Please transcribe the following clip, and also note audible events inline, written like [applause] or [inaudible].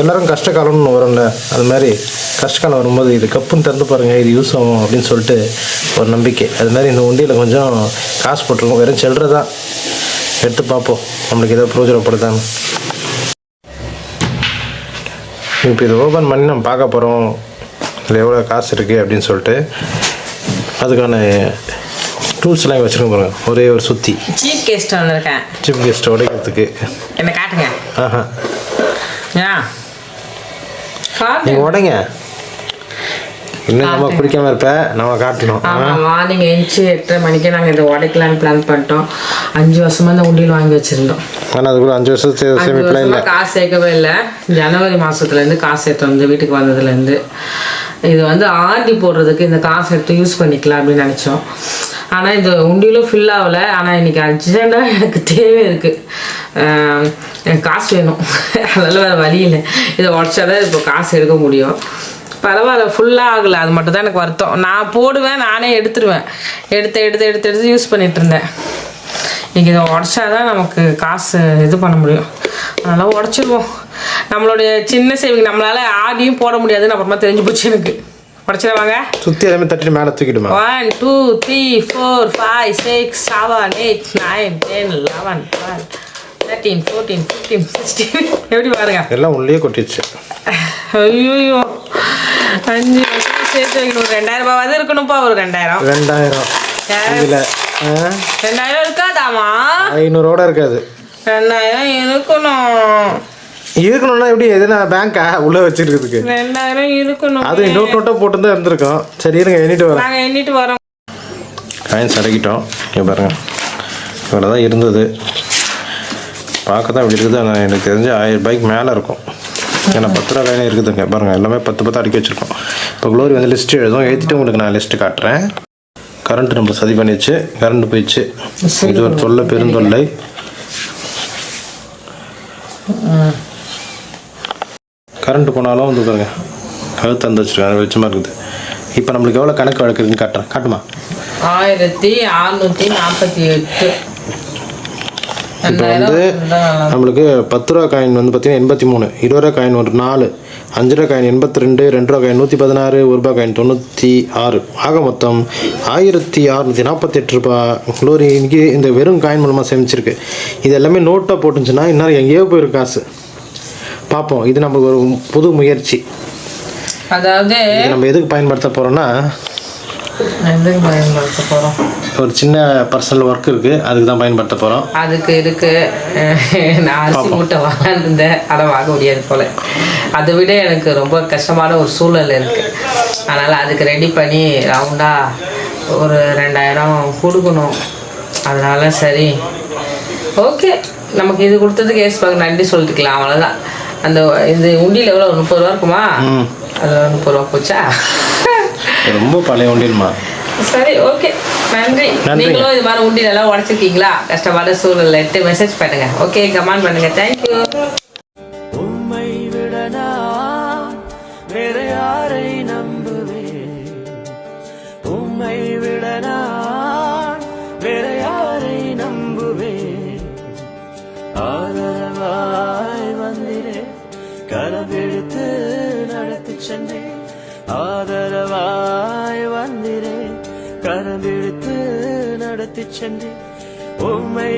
எல்லாரும் கஷ்ட காலம்னு வரும்ல. அது மாதிரி கஷ்ட காலம் வரும்போது இது கப்புன்னு திறந்து பாருங்கள் இது யூஸ் ஆகும் அப்படின்னு சொல்லிட்டு ஒரு நம்பிக்கை. அது மாதிரி இந்த உண்டியில் கொஞ்சம் காசு போட்டிருக்கோம் வெறும் சில்லறை தான் எடுத்து பார்ப்போம். நம்மளுக்கு ஏதோ பிரயோஜனப்படுதான்னு இப்போ இது ஓப்பன் பண்ணி நம்ம பார்க்க போகிறோம் இதில் எவ்வளோ காசு இருக்குது அப்படின்னு சொல்லிட்டு. அதுக்கான டூல்ஸ்லாம் வச்சுருக்கோம் பாருங்க. ஒரே ஒரு சுற்றி சீப் கெஸ்ட் வந்திருக்கேன். சிப் கெஸ்ட் உடைக்கிறதுக்கு என்ன காட்டுங்க. ஆஹா. நீங்கள் உடைங்க இன்னும் நம்ம குடிக்காம இருப்ப நம்ம காட்டணும்? ஆமாம் மார்னிங் எழுந்துச்சு எட்டரை மணிக்கு நாங்கள் இதை உடைக்கலான்னு பிளான் பண்ணிட்டோம். அஞ்சு வருஷமா இந்த உண்டியல் வாங்கி வச்சிருந்தோம். ஆனால் அஞ்சு வருஷத்து அஞ்சு சேமிப்புலாம் வருஷமா இல்லை. காசு சேர்க்கவே இல்லை. ஜனவரி மாசத்துலேருந்து காசு சேர்த்தோம் இந்த வீட்டுக்கு வந்ததுலேருந்து. இது வந்து ஆர்டி போடுறதுக்கு இந்த காசு எடுத்து யூஸ் பண்ணிக்கலாம் அப்படின்னு நினச்சோம். ஆனால் இந்த உண்டியிலும் ஃபில் ஆகலை. ஆனால் இன்னைக்கு அர்ஜென்ட்டாக எனக்கு தேவை இருக்குது எனக்கு காசு வேணும். [laughs] அதனால வேறு வழி இல்லை. இதை உடச்சாதான் இப்போ காசு எடுக்க முடியும். பரவாயில்ல ஃபுல்லாக ஆகலை. அது மட்டும் தான் எனக்கு வருத்தம். நான் போடுவேன் நானே எடுத்துருவேன். எடுத்து எடுத்து எடுத்து எடுத்து யூஸ் பண்ணிட்டு இருந்தேன். இன்னைக்கு இதை உடச்சாதான் நமக்கு காசு இது பண்ண முடியும். அதனால் உடச்சிருவோம். நம்மளுடைய சின்ன சேவிங் நம்மளால ஆடியும் போட முடியாதுன்னு அப்புறமா தெரிஞ்சு போச்சு எனக்கு. உடச்சிடுவாங்க சுற்றி எல்லாமே தட்டிட்டு மேலே தூக்கிடுமா? One two three four five six seven eight nine ten eleven twelve thirteen fourteen fifteen sixteen எப்படி பாருங்க எல்லாம் உள்ளே கொட்டிடுச்சு ஐயோ அஞ்சு வருஷம் சேர்த்து வைக்கணும் ஒரு ரெண்டாயிரம் ரூபாவது இருக்கணும்ப்பா ஒரு ரெண்டாயிரம் ரெண்டாயிரம் இதில் ரெண்டாயிரம் இருக்காதாமா ஐநூறோட இருக்காது ரெண்டாயிரம் இருக்கணும் இருக்கணும்னா எப்படி எதுனா பேங்க்கா உள்ளே வச்சிருக்கிறதுக்கு ரெண்டாயிரம் இருக்கணும் அது நோட் நோட்டாக போட்டு தான் இருந்திருக்கோம் சரி இருங்க எண்ணிட்டு வரேன் நாங்கள் எண்ணிட்டு வரோம் காயின்ஸ் அடக்கிட்டோம் இங்கே பாருங்க இவ்வளோ தான் இருந்தது பார்க்க தான் இப்படி இருக்குது. ஆனால் எனக்கு தெரிஞ்சு ஆயிரம் ரூபாய்க்கு மேலே இருக்கும். ஏன்னா பத்து ரூபா காயினே இருக்குதுங்க. பாருங்கள் எல்லாமே பத்து பத்து அடுக்கி வச்சுருக்கோம். இப்போ க்ளோரி வந்து லிஸ்ட்டு எழுதும். ஏற்றிட்டு உங்களுக்கு நான் லிஸ்ட்டு காட்டுறேன். கரண்ட் நம்ம சதி பண்ணிடுச்சு கரண்ட் போயிடுச்சு இது ஒரு தொல்லை பெருந்தொல்லை. கரண்ட் போனாலும் வந்து பாருங்க கழுத்து அந்த வச்சுருக்காங்க. வெளிச்சமாக இருக்குது. இப்போ நம்மளுக்கு எவ்வளோ கணக்கு வழக்குதுன்னு காட்டுறேன். காட்டுமா? ஆயிரத்தி அறுநூத்தி நாற்பத்தி எட்டு. இப்போ வந்து நம்மளுக்கு பத்து ரூபா காயின் வந்து பார்த்தீங்கன்னா எண்பத்தி மூணு இருபது ரூபா காயின் ஒரு நாலு அஞ்சு ரூபா காயின் எண்பத்தி ரெண்டு ரெண்டு ரூபா காயின் நூற்றி பதினாறு ஒரு ரூபா காயின் தொண்ணூற்றி ஆறு. ஆக மொத்தம் ஆயிரத்தி அறுநூற்றி நாற்பத்தெட்டு ரூபாய் குளோரி இன்னைக்கு இந்த வெறும் காயின் மூலமாக சேமிச்சிருக்கு. இது எல்லாமே நோட்டாக போட்டுச்சுன்னா இன்னும் எங்கேயோ போயிருக்கு காசு. பார்ப்போம். இது நமக்கு ஒரு புது முயற்சி. அதாவது நம்ம எதுக்கு பயன்படுத்த போகிறோம்னா எதுக்கு பயன்படுத்த போறோம்? ஒரு சின்ன பர்சனல் ஒர்க் இருக்குது அதுக்கு தான் பயன்படுத்த போகிறோம் அதுக்கு இருக்கு. அஹ் நான் அரிசி மூட்டை வாங்கியிருந்தேன். அதை வாங்க முடியாது போல. அதை விட எனக்கு ரொம்ப கஷ்டமான ஒரு சூழல் இருக்கு. அதனால அதுக்கு ரெடி பண்ணி ரவுண்டா ஒரு ரெண்டாயிரம் கொடுக்கணும். அதனால சரி. ஓகே நமக்கு இது கொடுத்ததுக்கு ஏஸ் பார்க்க நன்றி சொல்லிட்டுக்கலாம். அவ்வளோதான் அந்த இது உண்டியில் எவ்வளோ முப்பது ரூபா இருக்குமா? அதில் முப்பது ரூபா போச்சா? ரொம்ப பழைய ஒன்றியல்மா சரி ஓகே நன்றி. நீங்களும் இது மாதிரி உண்டியல் எல்லாம் உடச்சிருக்கீங்களா கஷ்டமான சூழல்ல இட்டு மெசேஜ் பண்ணுங்க. ஓகே கமெண்ட் பண்ணுங்க. தேங்க்யூ உம்மை விட நான் வேற யாரை நம்புவேன்? உம்மை விட நான் வேற யாரை நம்புவேன்? ஆதரவாய் வந்திரே கரவெடுத்து நடத்தி சென்றேன். ஆதரவாய் வந்திரே கரவெடுத்து நடத்தி சென்று உம்மை